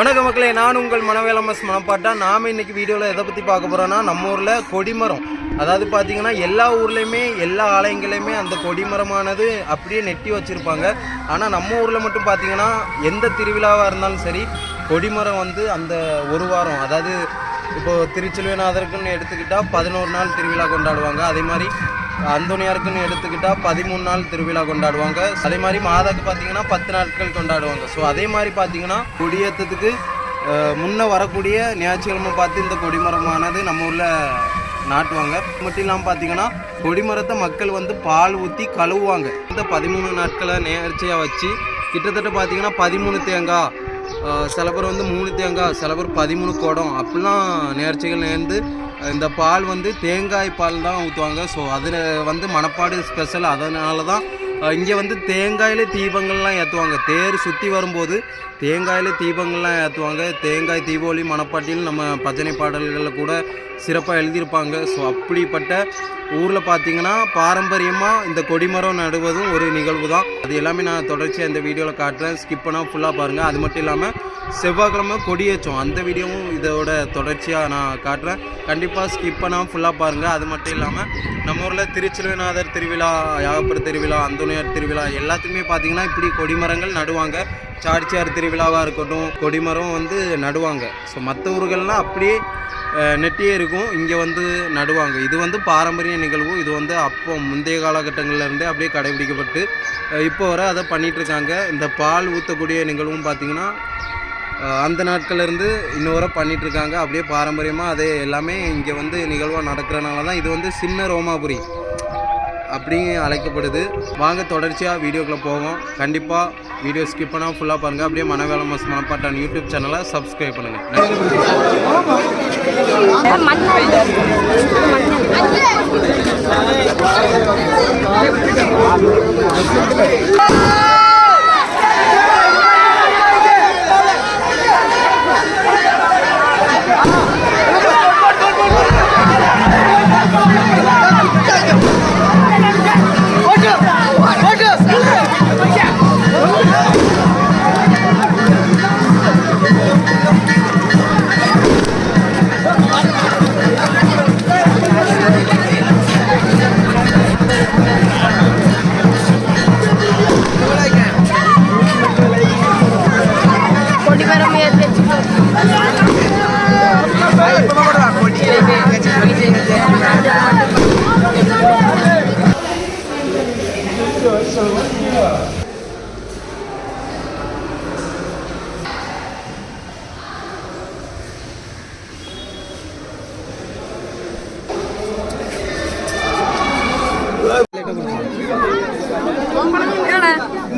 வணக்க மக்களே நான் உங்கள் மனவேலமஸ் மனப்பாட்டா. நாம் இன்றைக்கி வீடியோவில் எதை பற்றி பார்க்க போகிறோன்னா நம்ம ஊரில் கொடிமரம். அதாவது பார்த்தீங்கன்னா எல்லா ஊர்லேயுமே எல்லா ஆலயங்களையுமே அந்த கொடிமரமானது அப்படியே நெட்டி வச்சுருப்பாங்க. ஆனால் நம்ம ஊரில் மட்டும் பார்த்தீங்கன்னா எந்த திருவிழாவாக இருந்தாலும் சரி கொடிமரம் வந்து அந்த ஒரு வாரம் அதாவது இப்போது திருச்செல்வநாதருக்குன்னு எடுத்துக்கிட்டால் பதினோரு நாள் திருவிழா கொண்டாடுவாங்க. அதே மாதிரி அந்தோனியாருக்குன்னு எடுத்துக்கிட்டால் பதிமூணு நாள் திருவிழா கொண்டாடுவாங்க. அதே மாதிரி மாதாக்கு பார்த்தீங்கன்னா பத்து நாட்கள் கொண்டாடுவாங்க. ஸோ அதே மாதிரி பார்த்தீங்கன்னா கொடியேற்றத்துக்கு முன்ன வரக்கூடிய ஞாயிற்றுக்கிழமை பார்த்து இந்த கொடிமரமானது நம்ம ஊரில் நாட்டுவாங்க. மட்டும் இல்லாமல் பார்த்தீங்கன்னா கொடிமரத்தை மக்கள் வந்து பால் ஊற்றி கழுவுவாங்க. இந்த பதிமூணு நாட்களை நேர்ச்சியாக வச்சு கிட்டத்தட்ட பார்த்தீங்கன்னா பதிமூணு தேங்காய் சில பேர் வந்து மூணு தேங்காய் சில பேர் பதிமூணு குடம். அப்படிலாம் நேர்ச்சிகள் நேர்ந்து இந்த பால் வந்து தேங்காய் பால் தான் ஊற்றுவாங்க ஸோ அதில் வந்து மணப்பாடு ஸ்பெஷல் அதனால தான் இங்கே வந்து தேங்காயில் தீபங்கள்லாம் ஏற்றுவாங்க தேர் சுற்றி வரும்போது தேங்காயில் தீபங்கள்லாம் ஏற்றுவாங்க தேங்காய் தீபாவளி மணப்பாட்டியில் நம்ம பஜனை பாடல்களில் கூட சிறப்பாக எழுதியிருப்பாங்க. ஸோ அப்படிப்பட்ட ஊரில் பார்த்தீங்கன்னா பாரம்பரியமாக இந்த கொடிமரம் நடுவதும் ஒரு நிகழ்வு தான் அது எல்லாமே நான் தொடர்ச்சியாக இந்த வீடியோவில் காட்டுறேன். ஸ்கிப் பண்ணால் ஃபுல்லாக பாருங்கள் அது மட்டும் இல்லாமல் செவ்வாய்க்கிழமை கொடியேற்றோம். அந்த வீடியோவும் இதோட தொடர்ச்சியாக நான் காட்டுறேன். கண்டிப்பாக ஸ்கிப் பண்ணாமல் ஃபுல்லாக பாருங்கள் அது மட்டும் இல்லாமல் நம்ம ஊரில் திருச்சிலுவநாதர் திருவிழா யாகப்பர் திருவிழா அந்தோனியார் திருவிழா எல்லாத்துக்குமே பார்த்தீங்கன்னா இப்படி கொடிமரங்கள் நடுவாங்க. சாடிச்சியார் திருவிழாவாக இருக்கட்டும் கொடிமரம் வந்து நடுவாங்க. ஸோ மற்ற ஊர்கள்லாம் அப்படியே நெட்டியே இருக்கும். இங்கே வந்து நடுவாங்க. இது வந்து பாரம்பரிய நிகழ்வு. இது வந்து அப்போ முந்தைய காலகட்டங்கள்லேருந்தே அப்படியே கடைபிடிக்கப்பட்டு இப்போ வரை அதை பண்ணிட்டு இருக்காங்க. இந்த பால் ஊற்றக்கூடிய நிகழ்வும் பார்த்தீங்கன்னா அந்த நாட்கள்லேருந்து இன்னொரு இன்னும் வரை பண்ணிட்டு இருக்காங்க அப்படியே பாரம்பரியமாக அது எல்லாமே இங்கே வந்து நிகழ்வாக நடக்கிறனால தான் இது வந்து சின்ன ரோமாபுரி அப்படி அழைக்கப்படுது. வாங்க தொடர்ச்சியாக வீடியோக்குள்ளே போவோம். கண்டிப்பாக வீடியோ ஸ்கிப் பண்ணால் ஃபுல்லாக பாருங்கள் அப்படியே மனவேல மஸ் மனப்பாட்டான் யூடியூப் சேனலை சப்ஸ்கிரைப் பண்ணுங்கள்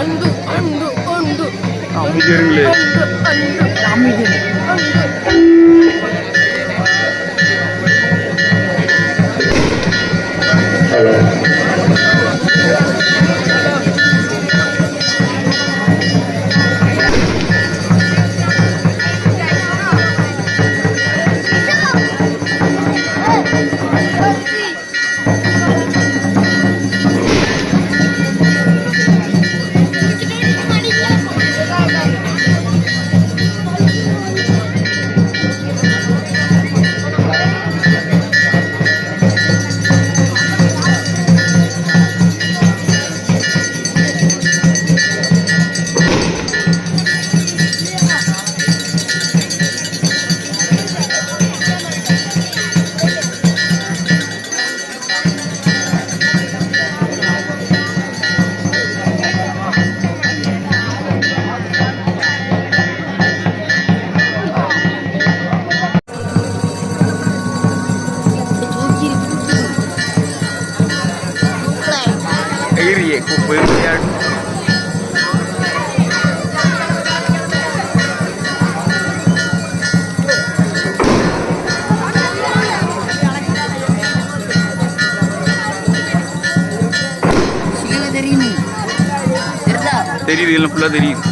அன்பு அன்பு அன்பு. அமைதியர்களே அமைதி போய் விளையாடு தெரியுது எல்லாம் ஃபுல்லாக தெரியுது.